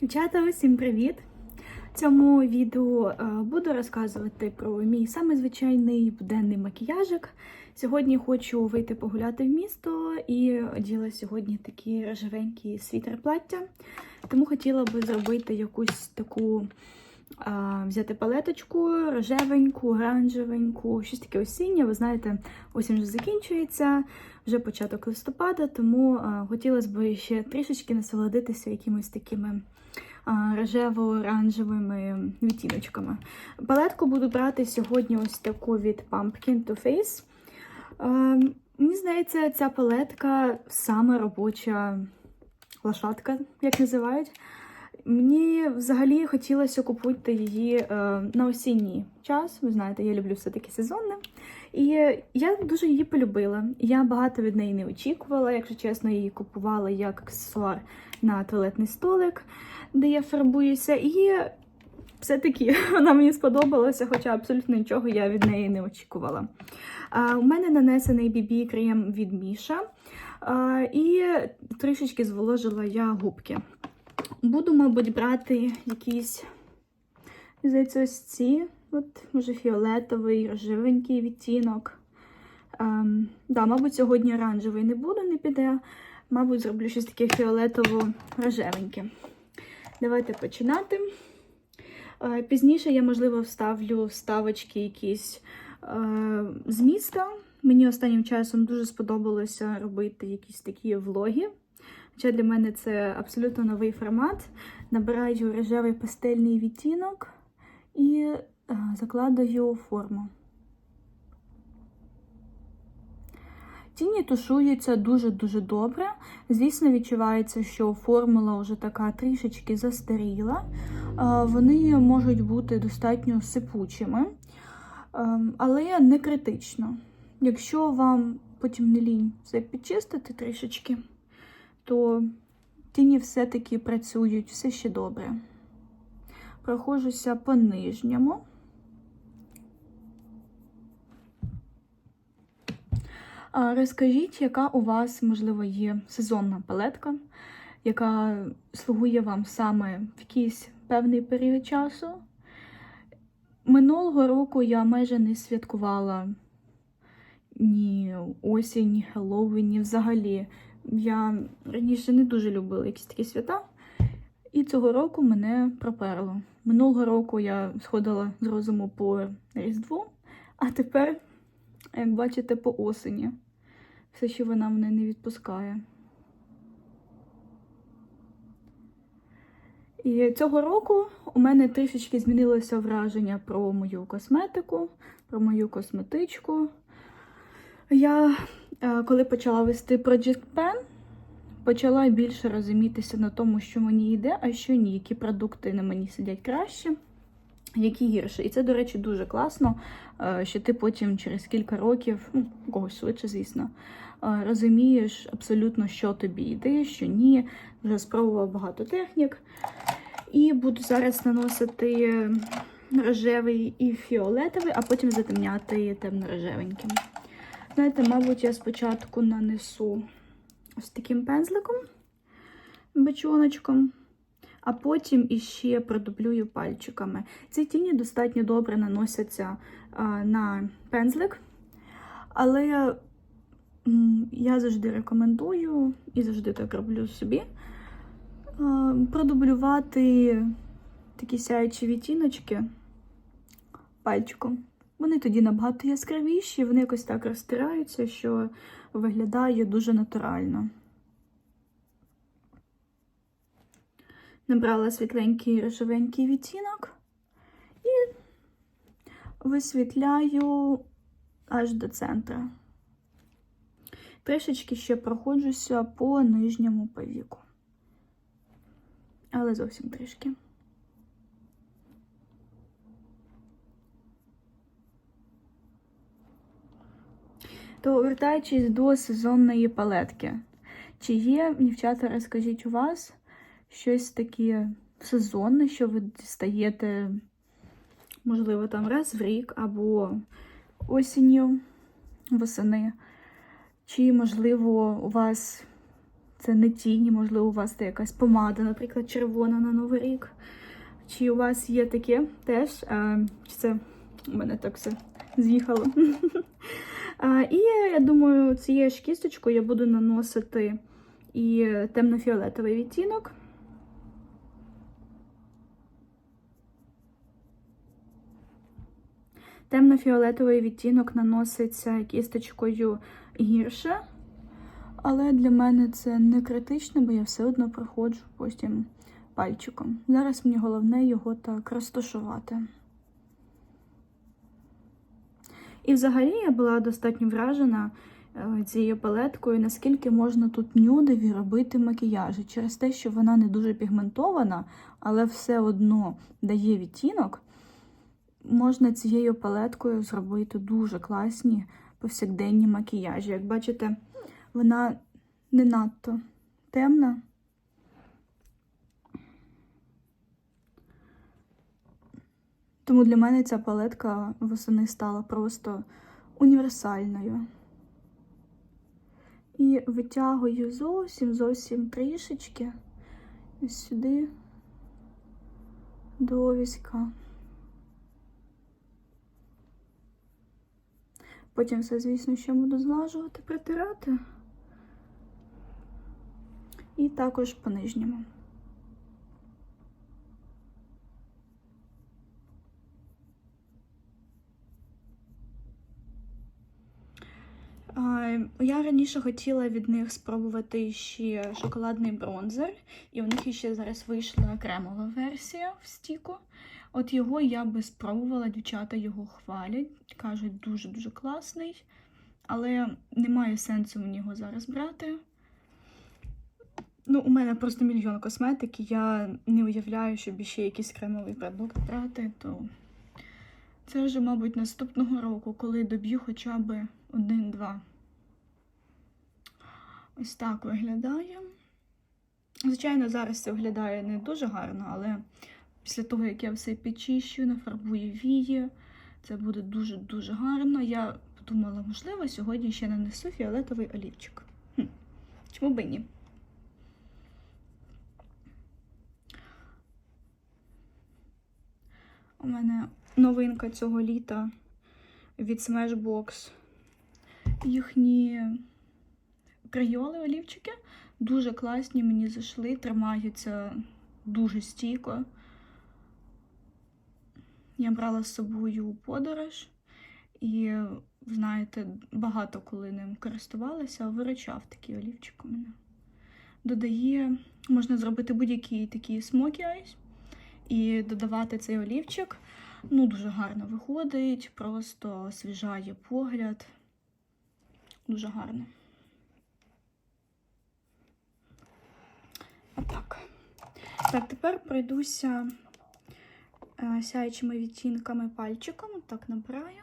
Дівчата, усім привіт! В цьому відео е, буду розказувати про мій самий звичайний буденний макіяжик. Сьогодні хочу вийти погуляти в місто і оділа сьогодні такі рожевенькі світер плаття. Тому хотіла би зробити якусь таку, взяти палеточку рожевеньку, оранжевеньку, щось таке осіннє. Ви знаєте, осінь вже закінчується, вже початок листопада, тому а, хотілося б ще трішечки насолодитися якимись такими рожево-оранжевими відтіночками. Палетку буду брати сьогодні ось таку від Pumpkin to Face. Мені здається, ця палетка саме робоча лошадка, як називають. Мені взагалі хотілося купити її е, на осінній час. Ви знаєте, я люблю все-таки сезонне. І я дуже її полюбила. Я багато від неї не очікувала. Якщо чесно, її купувала як аксесуар на туалетний столик, де я фарбуюся. І все-таки вона мені сподобалася, хоча абсолютно нічого я від неї не очікувала. А, у мене нанесений BB крем від Міша. А, і трішечки зволожила я губки. Буду, мабуть, брати якісь, здається, ось ці, от, може, фіолетовий, рожевенький відтінок. Ем, да, мабуть, сьогодні оранжевий не буду, не піде. Мабуть, зроблю щось таке фіолетово-рожевеньке. Давайте починати. Е, Пізніше я, можливо, вставлю вставочки якісь е, з міста. Мені останнім часом дуже сподобалося робити якісь такі влоги. Хоча для мене це абсолютно новий формат. Набираю рожевий пастельний відтінок і е, закладаю форму. Тіні тушуються дуже-дуже добре. Звісно, відчувається, що формула вже така трішечки застаріла. Е, Вони можуть бути достатньо сипучими, е, але не критично. Якщо вам потім не лінь все підчистити трішечки, то тіні все-таки працюють, все ще добре. Проходжуся по нижньому. Розкажіть, яка у вас, можливо, є сезонна палетка, яка слугує вам саме в якийсь певний період часу. Минулого року я майже не святкувала ні осінь, ні Хеллоуін, ні взагалі. Я раніше не дуже любила якісь такі свята, і цього року мене проперло. Минулого року я сходила з розуму по Різдву, а тепер, як бачите, по осені. Все, що вона мене не відпускає. І цього року у мене трішечки змінилося враження про мою косметику, про мою косметичку. Я, коли почала вести Project Pen, почала більше розумітися на тому, що мені йде, а що ні, які продукти на мені сидять краще, які гірше. І це, до речі, дуже класно, е, що ти потім через кілька років, ну, когось швидше, звісно, е, розумієш абсолютно, що тобі йде, що ні. Вже спробував багато технік. І буду зараз наносити рожевий і фіолетовий, а потім затемняти темно-рожевеньким. Знаєте, мабуть, я спочатку нанесу ось таким пензликом, бечоночком, а потім іще продублюю пальчиками. Ці тіні достатньо добре наносяться на пензлик, але я завжди рекомендую і завжди так роблю собі. Продублювати такі сяючі відтіночки пальчиком. Вони тоді набагато яскравіші, вони якось так розтираються, що виглядає дуже натурально. Набрала світленький рожевенький відтінок і висвітляю аж до центра. Трішечки ще проходжуся по нижньому повіку. Але зовсім трішки. То вертаючись до сезонної палетки, чи є, дівчата, розкажіть у вас щось таке сезонне, що ви дістаєте, можливо, там раз в рік або осінню, восени? Чи, можливо, у вас це не тіні, можливо, у вас це якась помада, наприклад, червона на Новий рік. Чи у вас є таке теж? Чи це у мене так все з'їхало? І я думаю, цією ж кісточкою я буду наносити і темно-фіолетовий відтінок. Темно-фіолетовий відтінок наноситься кісточкою гірше, але для мене це не критично, бо я все одно проходжу потім пальчиком. Зараз мені головне його так розташувати. І взагалі я була достатньо вражена е, цією палеткою, наскільки можна тут нюдеві робити макіяжі. Через те, що вона не дуже пігментована, але все одно дає відтінок. Можна цією палеткою зробити дуже класні повсякденні макіяжі. Як бачите, вона не надто темна. Тому для мене ця палетка восени стала просто універсальною. І витягую зовсім зовсім трішечки сюди до візка. Потім все, звісно, ще буду злажувати, притирати. І також по нижньому. Я раніше хотіла від них спробувати ще шоколадний бронзер, і у них ще зараз вийшла кремова версія в стіку. От його я би спробувала, дівчата його хвалять, кажуть, дуже-дуже класний, але немає сенсу мені його зараз брати. Ну, у мене просто мільйон косметики, я не уявляю, щоб ще якийсь кремовий продукт брати, то це вже, мабуть, наступного року, коли доб'ю хоча б один-два. Ось так виглядає. Звичайно, зараз це виглядає не дуже гарно, але після того, як я все підчищу, нафарбую вії, це буде дуже-дуже гарно. Я подумала, можливо, сьогодні ще нанесу фіолетовий олівчик. Хм. Чому би ні? У мене новинка цього літа від Smashbox. Їхні крайоли олівчики дуже класні, мені зайшли, тримаються дуже стійко. Я брала з собою подорож і, знаєте, багато коли ним користувалася, виручав такий олівчик у мене. Додає, можна зробити будь-який такий смокі айс і додавати цей олівчик. Ну, дуже гарно виходить, просто освіжає погляд. Дуже гарно. Отак. Так, тепер пройдуся е, сяючими відтінками пальчиком. Так набираю.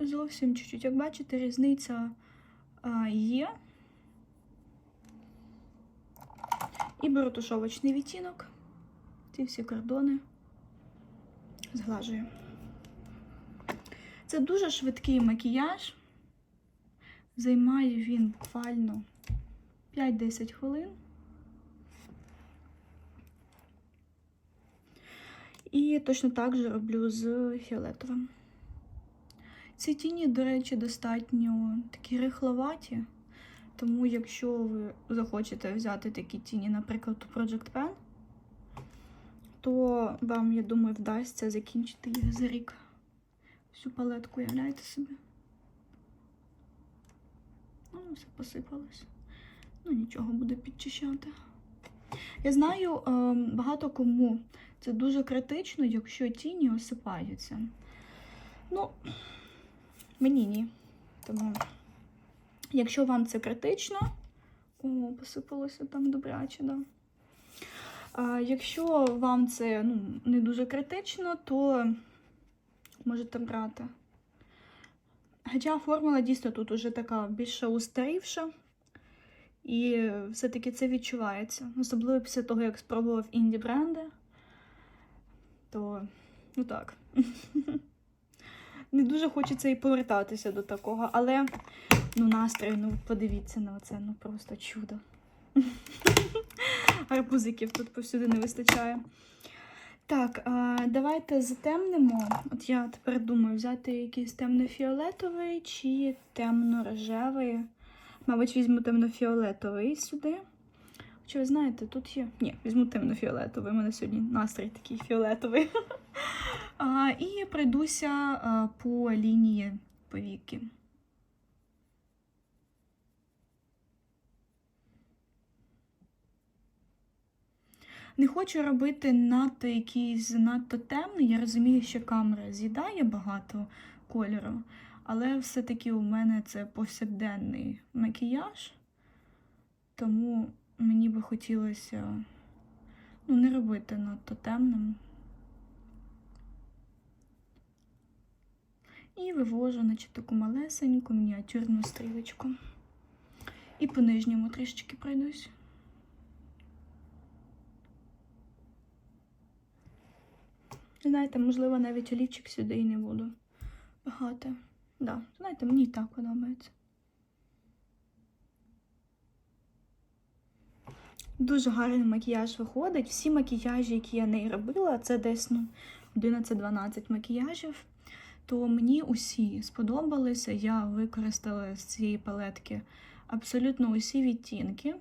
І зовсім чуть-чуть, як бачите, різниця е, є. І беру тушовочний відтінок. Ці всі кордони зглажую. Це дуже швидкий макіяж. Займає він буквально 5-10 хвилин. І точно так же роблю з фіолетовим. Ці тіні, до речі, достатньо такі рихловаті, тому якщо ви захочете взяти такі тіні, наприклад, у Project Pen, то вам, я думаю, вдасться закінчити їх за рік. Всю палетку уявляєте собі. Ну, все посипалось. Ну, нічого буде підчищати. Я знаю, ем, багато кому це дуже критично, якщо тіні осипаються. Ну, мені ні. Тому, якщо вам це критично, о, посипалося там добряче, да. Якщо вам це ну, не дуже критично, то можете брати. Хоча формула дійсно тут уже така більше устарівша, і все-таки це відчувається. Особливо після того, як спробував інді бренди, то ну так. не дуже хочеться і повертатися до такого, але ну настрій, ну подивіться на це, ну просто чудо. Арбузиків тут повсюди не вистачає. Так, давайте затемнимо. От я тепер думаю, взяти якийсь темно-фіолетовий чи темно-рожевий. Мабуть, візьму темно-фіолетовий сюди. Чи ви знаєте, тут є. Ні, візьму темно-фіолетовий. У мене сьогодні настрій такий фіолетовий. А, І пройдуся по лінії повіки. Не хочу робити надто якийсь занадто темний. Я розумію, що камера з'їдає багато кольору, але все-таки у мене це повсякденний макіяж, тому мені би хотілося ну, не робити надто темним. І вивожу, наче таку малесеньку мініатюрну стрілочку. І по нижньому трішечки пройдусь. Знаєте, можливо, навіть олівчик сюди і не буду багато. Да, знаєте, мені і так подобається. Дуже гарний макіяж виходить. Всі макіяжі, які я не робила, це десь ну, 11-12 макіяжів. То мені усі сподобалися. Я використала з цієї палетки абсолютно усі відтінки.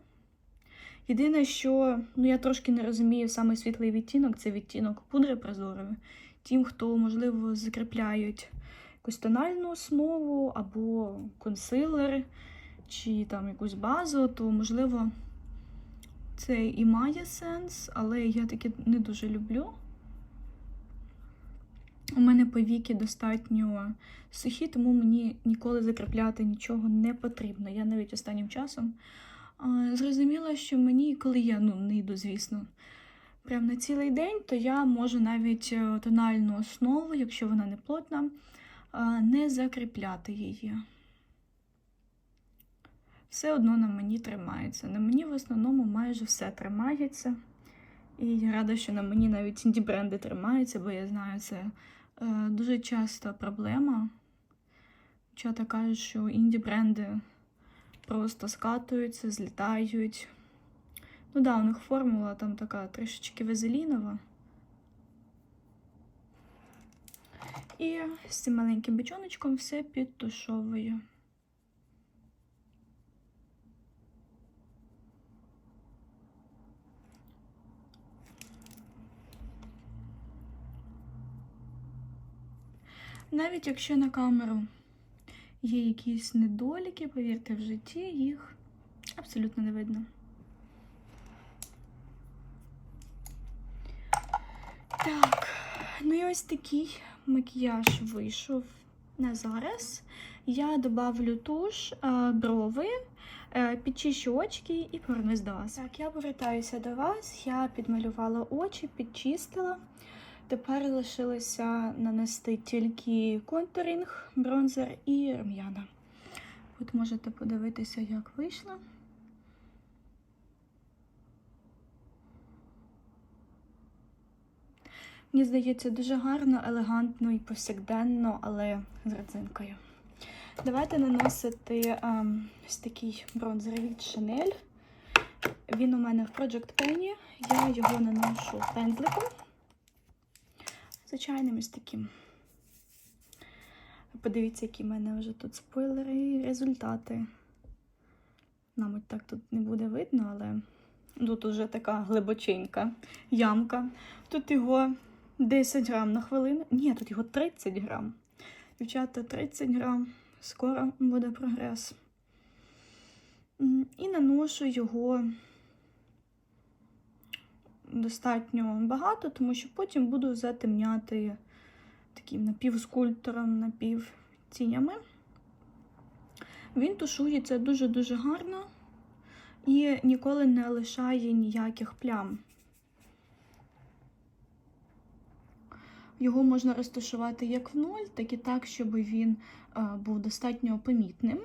Єдине, що ну, я трошки не розумію саме світлий відтінок це відтінок пудри прозорої. Тим, хто, можливо, закріпляють якусь тональну основу або консилер, чи там якусь базу, то, можливо, це і має сенс, але я таке не дуже люблю. У мене повіки достатньо сухі, тому мені ніколи закріпляти нічого не потрібно. Я навіть останнім часом зрозуміла, що мені, коли я ну, не йду, звісно, прямо на цілий день, то я можу навіть е, тональну основу, якщо вона не плотна, не закріпляти її. Все одно на мені тримається. На мені в основному майже все тримається. І я рада, що на мені навіть інді бренди тримаються, бо я знаю, це е, дуже часто проблема. Дівчата кажуть, що інді бренди просто скатуються, злітають. Ну да, у них формула там така трішечки вазелінова. І з цим маленьким бечоночком все підтушовую. Навіть якщо на камеру є якісь недоліки, повірте, в житті їх абсолютно не видно. Так, ну і ось такий макіяж вийшов на зараз. Я добавлю туш, е, брови, е, підчищу очки і повернусь до вас. Так, я повертаюся до вас. Я підмалювала очі, підчистила. Тепер лишилося нанести тільки контуринг, бронзер і рум'яна. От можете подивитися, як вийшло. Мені здається, дуже гарно, елегантно і повсякденно, але з родзинкою. Давайте наносити ем, ось такий бронзер від Chanel. Він у мене в Project Penny. Я його наношу пензликом звичайним ось таким. Подивіться, які в мене вже тут спойлери і результати. Мабуть, так тут не буде видно, але тут уже така глибоченька ямка. Тут його 10 грам на хвилину. Ні, тут його 30 грам. Дівчата, 30 грам. Скоро буде прогрес. І наношу його достатньо багато, тому що потім буду затемняти таким напівскульптором, напівтінями. Він тушується дуже-дуже гарно і ніколи не лишає ніяких плям. Його можна розташувати як в ноль, так і так, щоб він був достатньо помітним.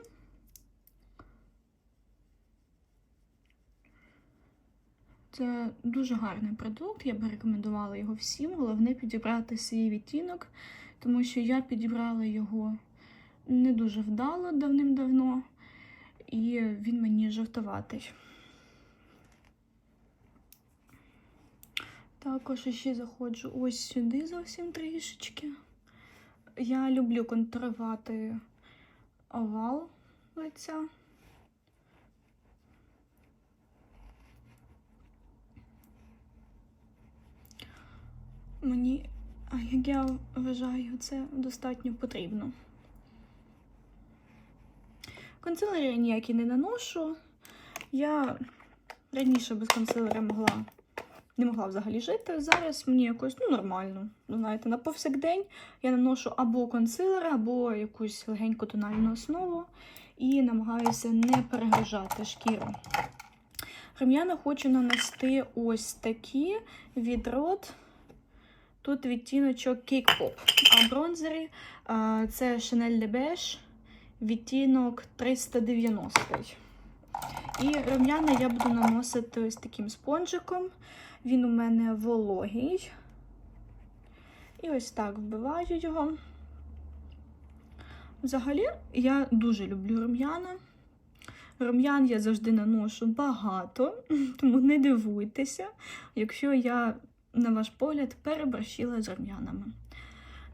Це дуже гарний продукт, я б рекомендувала його всім. Головне підібрати свій відтінок, тому що я підібрала його не дуже вдало давним-давно, і він мені жовтоватий. Також ще заходжу ось сюди зовсім трішечки. Я люблю контурувати овал лиця. Мені, як я вважаю, це достатньо потрібно. Консилери я ніякі не наношу. Я раніше без консилера могла, не могла взагалі жити. Зараз мені якось ну, нормально. Ну, Знаєте, на повсякдень я наношу або консилер, або якусь легеньку тональну основу і намагаюся не перегружати шкіру. Рум'яна хочу нанести ось такі від Rot. Тут відтіночок Pop. А бронзери це Chanel de Beige, відтінок 390. І рум'яна я буду наносити ось таким спонжиком. Він у мене вологий. І ось так вбиваю його. Взагалі, я дуже люблю рум'яна. Рум'ян я завжди наношу багато, тому не дивуйтеся, якщо я, на ваш погляд, переборщила з рум'янами.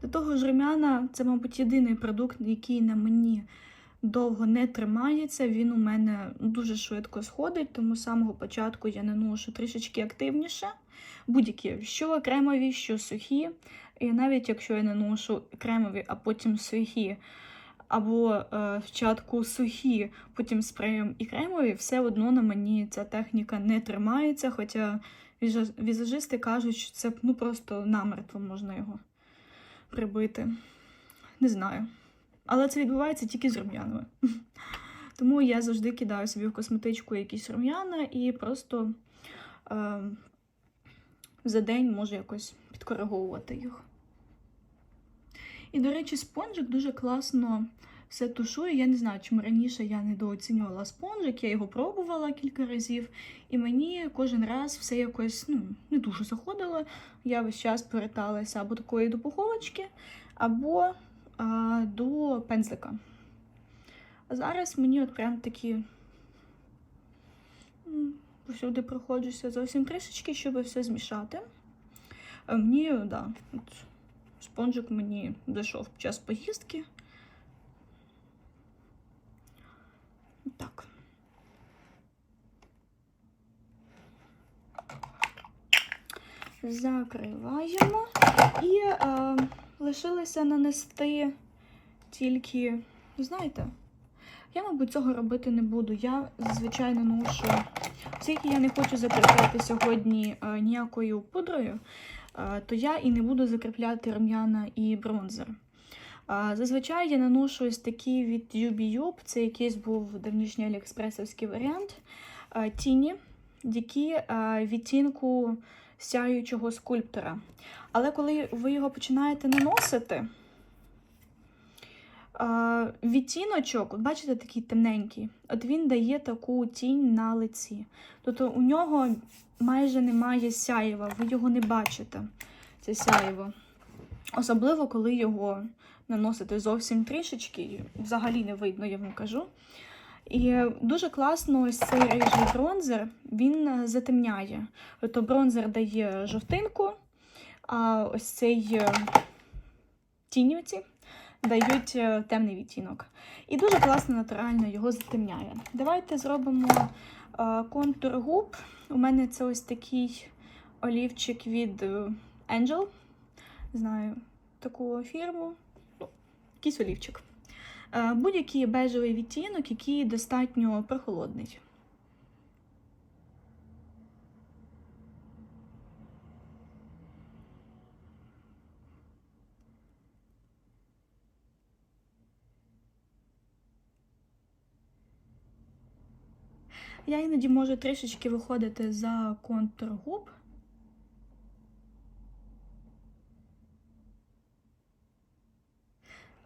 До того ж, рум'яна це, мабуть, єдиний продукт, який на мені довго не тримається. Він у мене дуже швидко сходить, тому з самого початку я наношу трішечки активніше. Будь-які, що кремові, що сухі. І навіть якщо я наношу кремові, а потім сухі, або е, спочатку сухі, потім спреєм і кремові, все одно на мені ця техніка не тримається. Хоча візажисти кажуть, що це ну, просто намертво можна його прибити. Не знаю. Але це відбувається тільки з рум'янами. Тому я завжди кидаю собі в косметичку якісь рум'яна і просто е, за день можу якось підкориговувати їх. І, до речі, спонжик дуже класно все тушує. Я не знаю, чому раніше я недооцінювала спонжик, я його пробувала кілька разів, і мені кожен раз все якось ну, не дуже заходило. Я весь час поверталася або такої до пуховочки, або а, до пензлика. А зараз мені от прям такі повсюди проходжуся зовсім трішечки, щоб все змішати. А Мені, да, спонжик мені зайшов під час поїздки. Так. Закриваємо. І е, лишилося нанести тільки, знаєте, я, мабуть, цього робити не буду. Я зазвичай наношу, оскільки я не хочу закріпляти сьогодні е, ніякою пудрою, е, то я і не буду закріпляти рум'яна і бронзер. Зазвичай я наношу ось такі від Yubi Yub, це якийсь був давнішній аліекспресовський варіант. Тіні, які відтінку сяючого скульптора. Але коли ви його починаєте наносити, відтіночок, бачите, такий темненький, от він дає таку тінь на лиці. Тобто у нього майже немає сяєва, ви його не бачите, це сяєво. Особливо, коли його наносити зовсім трішечки, взагалі не видно, я вам кажу. І дуже класно ось цей рижий бронзер, він е, затемняє. Тобто бронзер дає жовтинку, а ось цей е, тіні оці дають е, темний відтінок. І дуже класно натурально його затемняє. Давайте зробимо контур губ. У мене це ось такий олівчик від Angel. Знаю таку фірму. Ну, якийсь олівчик. Е, Будь-який бежевий відтінок, який достатньо прохолодний. Я іноді можу трішечки виходити за контур губ.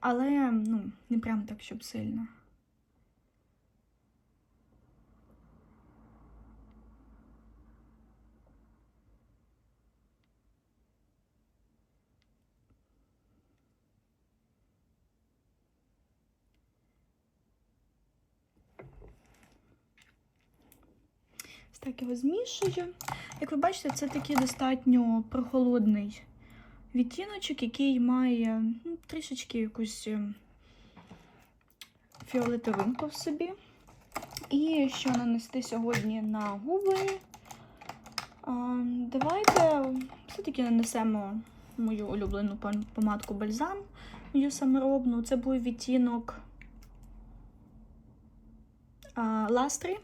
Але ну, не прям так, щоб сильно. Так його змішую. Як ви бачите, це такий достатньо прохолодний відтіночок, який має ну, трішечки якусь е, фіолетовинку в собі. І що нанести сьогодні на губи. Давайте все-таки нанесемо мою улюблену помадку бальзам, мою саморобну. Це був відтінок а, ластри.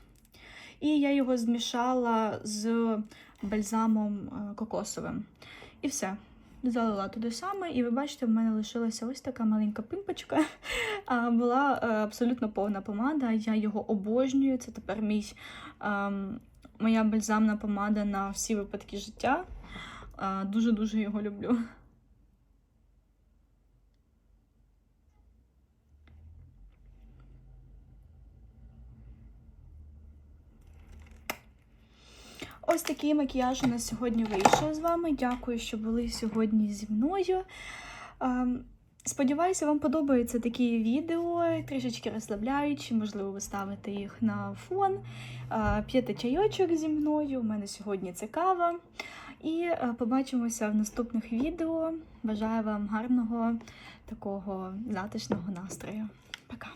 І я його змішала з бальзамом е, кокосовим. І все. Залила туди саме, і ви бачите, в мене лишилася ось така маленька пимпочка. А, Була е, абсолютно повна помада. Я його обожнюю. Це тепер мій, ем, моя бальзамна помада на всі випадки життя. Е, Дуже-дуже його люблю. Ось такий макіяж у нас сьогодні вийшов з вами. Дякую, що були сьогодні зі мною. Ем, Сподіваюся, вам подобаються такі відео, трішечки розслабляючі, можливо, ви ставите їх на фон, е, п'єте чайочок зі мною. У мене сьогодні це кава. І е, побачимося в наступних відео. Бажаю вам гарного такого затишного настрою. Пока!